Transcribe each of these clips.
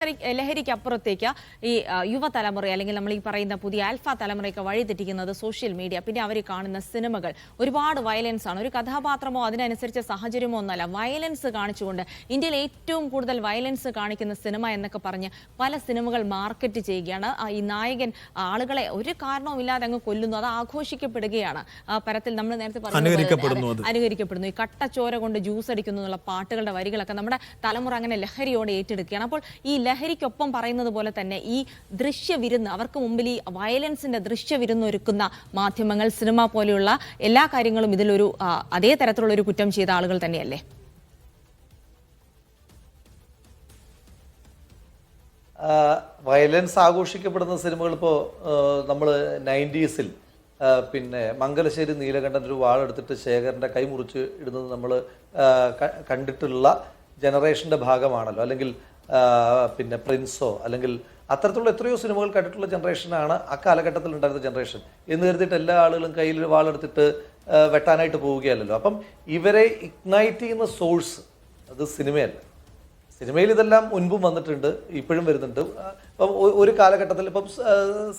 ലഹരി- ലഹരിക്ക് അപ്പുറത്തേക്ക് ഈ യുവതലമുറ അല്ലെങ്കിൽ നമ്മൾ ഈ പറയുന്ന പുതിയ ആൽഫ തലമുറയൊക്കെ വഴിതെറ്റിക്കുന്നത് സോഷ്യൽ മീഡിയ പിന്നെ അവർ കാണുന്ന സിനിമകൾ. ഒരുപാട് വയലൻസ് ആണ്. ഒരു കഥാപാത്രമോ അതിനനുസരിച്ച് സാഹചര്യമോ ഒന്നല്ല വയലൻസ് കാണിച്ചുകൊണ്ട് ഇന്ത്യയിൽ ഏറ്റവും കൂടുതൽ വയലൻസ് കാണിക്കുന്ന സിനിമ എന്നൊക്കെ പറഞ്ഞ് പല സിനിമകൾ മാർക്കറ്റ് ചെയ്യുകയാണ്. ഈ നായകൻ ആളുകളെ ഒരു കാരണവുമില്ലാതെ അങ്ങ് കൊല്ലുന്നു. അത് ആഘോഷിക്കപ്പെടുകയാണ്. പരത്തിൽ നമ്മൾ നേരത്തെ പറഞ്ഞ അനുകരിക്കപ്പെടുന്നു അനുകരിക്കപ്പെടുന്നു. ഈ കട്ടച്ചോര കൊണ്ട് ജ്യൂസ് അടിക്കുന്നു എന്നുള്ള പാട്ടുകളുടെ വരികളൊക്കെ നമ്മുടെ തലമുറ അങ്ങനെ ലഹരിയോടെ ഏറ്റെടുക്കുകയാണ്. അപ്പോൾ ഈ ലഹരിക്കൊപ്പം പറയുന്നത് പോലെ തന്നെ ഈ ദൃശ്യവിരുന്ന് അവർക്ക് മുമ്പിൽ ഈ വയലൻസിന്റെ ദൃശ്യവിരുന്ന് ഒരുക്കുന്ന മാധ്യമങ്ങൾ സിനിമ പോലെയുള്ള എല്ലാ കാര്യങ്ങളും ഇതിലൊരു അതേ തരത്തിലുള്ള ഒരു കുറ്റം ചെയ്ത ആളുകൾ തന്നെയല്ലേ? വയലൻസ് ആഘോഷിക്കപ്പെടുന്ന സിനിമകൾ ഇപ്പോൾ നമ്മൾ നയന്റീസിൽ പിന്നെ മംഗലശ്ശേരി നീലകണ്ഠൻ ഒരു വാളെടുത്തിട്ട് ശേഖരന്റെ കൈ മുറിച്ച് ഇടുന്നത് നമ്മൾ കണ്ടിട്ടുള്ള ജനറേഷന്റെ ഭാഗമാണല്ലോ. അല്ലെങ്കിൽ പിന്നെ പ്രിൻസോ അല്ലെങ്കിൽ അത്തരത്തിലുള്ള എത്രയോ സിനിമകൾ കണ്ടിട്ടുള്ള ജനറേഷനാണ് ആ കാലഘട്ടത്തിൽ ഉണ്ടായിരുന്ന ജനറേഷൻ എന്ന് കരുതിയിട്ട് എല്ലാ ആളുകളും കയ്യിൽ വാളെടുത്തിട്ട് വെട്ടാനായിട്ട് പോവുകയല്ലല്ലോ. അപ്പം ഇവരെ ഇഗ്നൈറ്റ് ചെയ്യുന്ന സോഴ്സ് അത് സിനിമയല്ല. സിനിമയിൽ ഇതെല്ലാം മുൻപും വന്നിട്ടുണ്ട് ഇപ്പോഴും വരുന്നുണ്ട്. ഇപ്പം ഒരു കാലഘട്ടത്തിൽ ഇപ്പം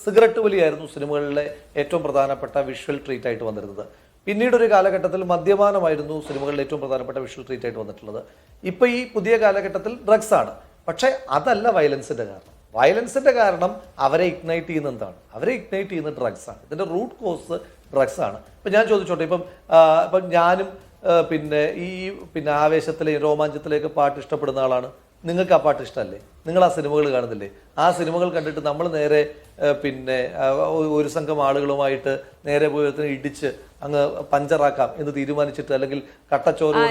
സിഗരറ്റ് വലിയായിരുന്നു സിനിമകളിലെ ഏറ്റവും പ്രധാനപ്പെട്ട വിഷ്വൽ ട്രീറ്റ് ആയിട്ട് വന്നിരുന്നത്. പിന്നീട് ഒരു കാലഘട്ടത്തിൽ മദ്യപാനമായിരുന്നു സിനിമകളിലെ ഏറ്റവും പ്രധാനപ്പെട്ട വിഷ്വൽ ട്രീറ്റ് ആയിട്ട് വന്നിട്ടുള്ളത്. ഇപ്പം ഈ പുതിയ കാലഘട്ടത്തിൽ ഡ്രഗ്സ് ആണ്. പക്ഷേ അതല്ല വയലൻസിന്റെ കാരണം. വയലൻസിന്റെ കാരണം അവരെ ഇഗ്നൈറ്റ് ചെയ്യുന്ന എന്താണ് അവരെ ഇഗ്നൈറ്റ് ചെയ്യുന്ന ഡ്രഗ്സാണ് ആണ്. ഇതിന്റെ റൂട്ട് കോസ് ഡ്രഗ്സാണ് ഇപ്പം ഞാൻ ചോദിച്ചോട്ടെ ഇപ്പം ഇപ്പം ഞാനും പിന്നെ ഈ പിന്നെ ആവേശത്തിലെ രോമാഞ്ചത്തിലേക്ക് പാട്ട് ഇഷ്ടപ്പെടുന്ന ആളാണ്. നിങ്ങൾക്ക് ആ പാട്ട് ഇഷ്ടമല്ലേ? നിങ്ങൾ ആ സിനിമകൾ കാണുന്നില്ലേ? ആ സിനിമകൾ കണ്ടിട്ട് നമ്മൾ നേരെ പിന്നെ ഒരു സംഘം ആളുകളുമായിട്ട് നേരെ പോയി ഒരുത്തനെ ഇടിച്ച് അങ്ങ് പഞ്ചറാക്കാം എന്ന് തീരുമാനിച്ചിട്ട് അല്ലെങ്കിൽ കട്ടച്ചോറ്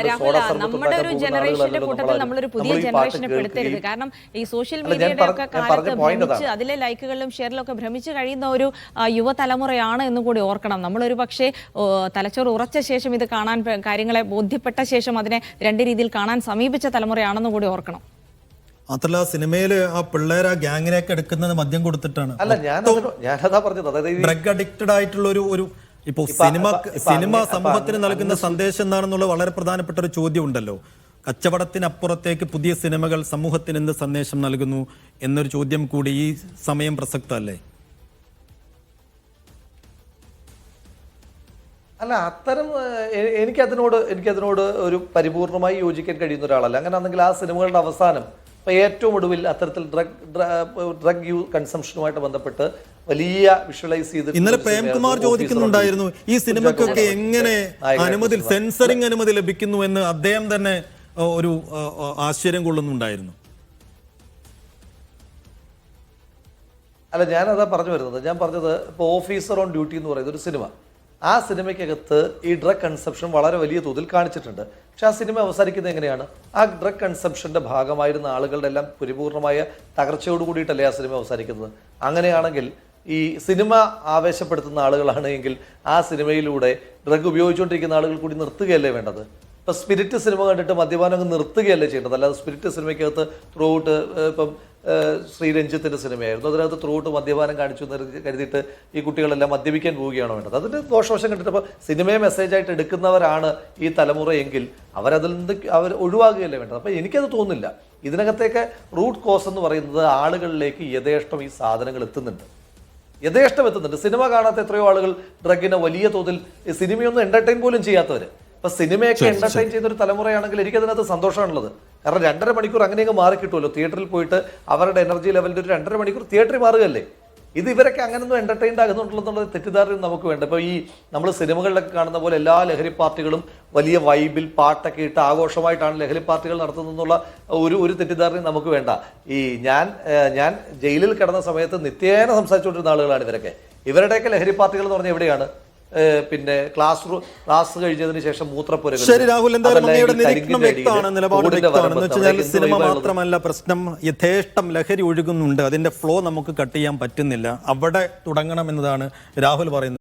നമ്മുടെ ഒരു ജനറേഷന്റെ കൂട്ടത്തിൽ നമ്മളാരും. പുതിയ ജനറേഷനെ പെടുത്തരുത്. കാരണം ഈ സോഷ്യൽ അല്ല, ഞാൻ മീഡിയയുടെ ഒക്കെ കാലത്ത് ഭ്രമിച്ച് അതിലെ ലൈക്കുകളിലും ഷെയറിലും ഒക്കെ ഭ്രമിച്ച് കഴിയുന്ന ഒരു യുവതലമുറയാണ് എന്ന് കൂടി ഓർക്കണം. നമ്മളൊരു പക്ഷേ തലച്ചോറ് ഉറച്ച ശേഷം ഇത് കാണാൻ കാര്യങ്ങളെ ബോധ്യപ്പെട്ട ശേഷം അതിനെ രണ്ട് രീതിയിൽ കാണാൻ സമീപിച്ച തലമുറയാണെന്ന് കൂടി ഓർക്കണം. മാത്രല്ല സിനിമയിൽ ആ പിള്ളേർ ആ ഗ്യാങ്ങിനെയൊക്കെ എടുക്കുന്നത് മദ്യം കൊടുത്തിട്ടാണ്. അല്ല ഞാൻ ഞാനതാ പറഞ്ഞത്. അതായത് ഡ്രഗ് അഡിക്റ്റഡ് ആയിട്ടുള്ള ഒരു ഒരു ഇപ്പൊ സിനിമ സിനിമ സമൂഹത്തിന് നൽകുന്ന സന്ദേശം എന്താണെന്നുള്ള വളരെ പ്രധാനപ്പെട്ട ഒരു ചോദ്യം ഉണ്ടല്ലോ കച്ചവടത്തിനപ്പുറത്തേക്ക് പുതിയ സിനിമകൾ സമൂഹത്തിന് എന്ത് സന്ദേശം നൽകുന്നു എന്നൊരു ചോദ്യം കൂടി ഈ സമയം പ്രസക്തമല്ലേ? അല്ല അത്തരം എനിക്കതിനോട് എനിക്കതിനോട് ഒരു പരിപൂർണമായി യോജിക്കാൻ കഴിയുന്ന ഒരാളല്ല. അങ്ങനെ ആണെങ്കിൽ ആ സിനിമകളുടെ അവസാനം ഇപ്പൊ ഏറ്റവും ഒടുവിൽ അത്തരത്തിൽ ഡ്രഗ് ഡ്രഗ് യൂ കൺസംഷനുമായിട്ട് ബന്ധപ്പെട്ട് വലിയ വിഷ്വലൈസ് ചെയ്ത് ഇന്നലെ പ്രേംകുമാർ ചോദിക്കുന്നുണ്ടായിരുന്നു ഈ സിനിമക്കൊക്കെ എങ്ങനെ അനുമതി സെൻസറിങ് അനുമതി ലഭിക്കുന്നു എന്ന് അദ്ദേഹം തന്നെ ഒരു ആശ്ചര്യം കൊള്ളുന്നുണ്ടായിരുന്നു. അല്ല ഞാനതാ പറഞ്ഞു വരുന്നത്. ഞാൻ പറഞ്ഞത് ഇപ്പോൾ ഓഫീസർ ഓൺ ഡ്യൂട്ടി എന്ന് പറയുന്നത് ഒരു സിനിമ. ആ സിനിമയ്ക്കകത്ത് ഈ ഡ്രഗ് കൺസപ്ഷൻ വളരെ വലിയ തോതിൽ കാണിച്ചിട്ടുണ്ട്. പക്ഷെ ആ സിനിമ അവസാനിക്കുന്നത് എങ്ങനെയാണ്? ആ ഡ്രഗ് കൺസപ്ഷന്റെ ഭാഗമായിരുന്ന ആളുകളുടെ എല്ലാം പരിപൂർണമായ തകർച്ചയോട് കൂടിയിട്ടല്ലേ ആ സിനിമ അവസാനിക്കുന്നത്? അങ്ങനെയാണെങ്കിൽ ഈ സിനിമ ആവേശപ്പെടുത്തുന്ന ആളുകളാണ് എങ്കിൽ ആ സിനിമയിലൂടെ ഡ്രഗ് ഉപയോഗിച്ചുകൊണ്ടിരിക്കുന്ന ആളുകൾ കൂടി നിർത്തുകയല്ലേ വേണ്ടത്? ഇപ്പം സ്പിരിറ്റ് സിനിമ കണ്ടിട്ട് മദ്യപാനം അങ്ങ് നിർത്തുകയല്ലേ ചെയ്യേണ്ടത്? അല്ലാതെ സ്പിരിറ്റ് സിനിമയ്ക്കകത്ത് ത്രൂ ഔട്ട് ഇപ്പം ഏഹ്, ശ്രീരഞ്ജിത്തിന്റെ സിനിമയായിരുന്നു. അതിനകത്ത് ത്രൂട്ട് മദ്യപാനം കാണിച്ചു എന്ന് കരുതിയിട്ട് ഈ കുട്ടികളെല്ലാം മദ്യപിക്കാൻ പോവുകയാണ് വേണ്ടത്? അതിന്റെ ദോഷവശം കണ്ടിട്ട് ഇപ്പോൾ സിനിമയെ മെസ്സേജായിട്ട് എടുക്കുന്നവരാണ് ഈ തലമുറ എങ്കിൽ അവരതിൽ നിന്ന് അവർ ഒഴിവാകുകയല്ലേ വേണ്ടത്? അപ്പോൾ എനിക്കത് തോന്നുന്നില്ല. ഇതിനകത്തേക്ക് റൂട്ട് കോസ് എന്ന് പറയുന്നത് ആളുകളിലേക്ക് യഥേഷ്ടം ഈ സാധനങ്ങൾ എത്തുന്നുണ്ട്. യഥേഷ്ടം എത്തുന്നുണ്ട്. സിനിമ കാണാത്ത എത്രയോ ആളുകൾ ഡ്രഗിനെ വലിയ തോതിൽ ഈ സിനിമയൊന്നും എന്റർടൈൻ പോലും ചെയ്യാത്തവര്. അപ്പൊ സിനിമയൊക്കെ എന്റർടൈൻ ചെയ്യുന്ന ഒരു തലമുറയാണെങ്കിൽ എനിക്കതിനകത്ത് സന്തോഷമാണുള്ളത്. കാരണം രണ്ടര മണിക്കൂർ അങ്ങനെയൊക്കെ മാറി കിട്ടുമല്ലോ. തിയേറ്ററിൽ പോയിട്ട് അവരുടെ എനർജി ലെവലിന്റെ ഒരു രണ്ടര മണിക്കൂർ തിയേറ്ററിൽ മാറുകയല്ലേ? ഇത് ഇവരൊക്കെ അങ്ങനൊന്നും എന്റർടൈൻഡ് ആകുന്നുണ്ടെന്നുള്ള തെറ്റിദ്ധാരണ നമുക്ക് വേണ്ട ഇപ്പോൾ ഈ നമ്മൾ സിനിമകളിലൊക്കെ കാണുന്ന പോലെ എല്ലാ ലഹരി പാർട്ടികളും വലിയ വൈബിൽ പാട്ടൊക്കെ ഇട്ട് ആഘോഷമായിട്ടാണ് ലഹരി പാർട്ടികൾ നടത്തുന്നതെന്നുള്ള ഒരു ഒരു തെറ്റിദ്ധാരണയും നമുക്ക് വേണ്ട. ഈ ഞാൻ ഞാൻ ജയിലിൽ കിടന്ന സമയത്ത് നിത്യേന സംസാരിച്ചുകൊണ്ടിരുന്ന ആളുകളാണ് ഇവരൊക്കെ. ഇവരുടെയൊക്കെ ലഹരി പാർട്ടികൾ എന്ന് പറഞ്ഞാൽ എവിടെയാണ്? പിന്നെ ക്ലാസ് റൂം ക്ലാസ് കഴിഞ്ഞതിന് ശേഷം മൂത്രപ്പുരകൾ ശരി രാഹുൽ എന്തായാലും അങ്ങയുടെ നിരീക്ഷണം വ്യക്തമാണ് നിലപാട് എന്ന് വെച്ചാൽ സിനിമ? മാത്രമല്ല പ്രശ്നം യഥേഷ്ടം ലഹരി ഒഴുകുന്നുണ്ട്. അതിന്റെ ഫ്ലോ നമുക്ക് കട്ട് ചെയ്യാൻ പറ്റുന്നില്ല. അവിടെ തുടങ്ങണം എന്നതാണ് രാഹുൽ പറയുന്നത്.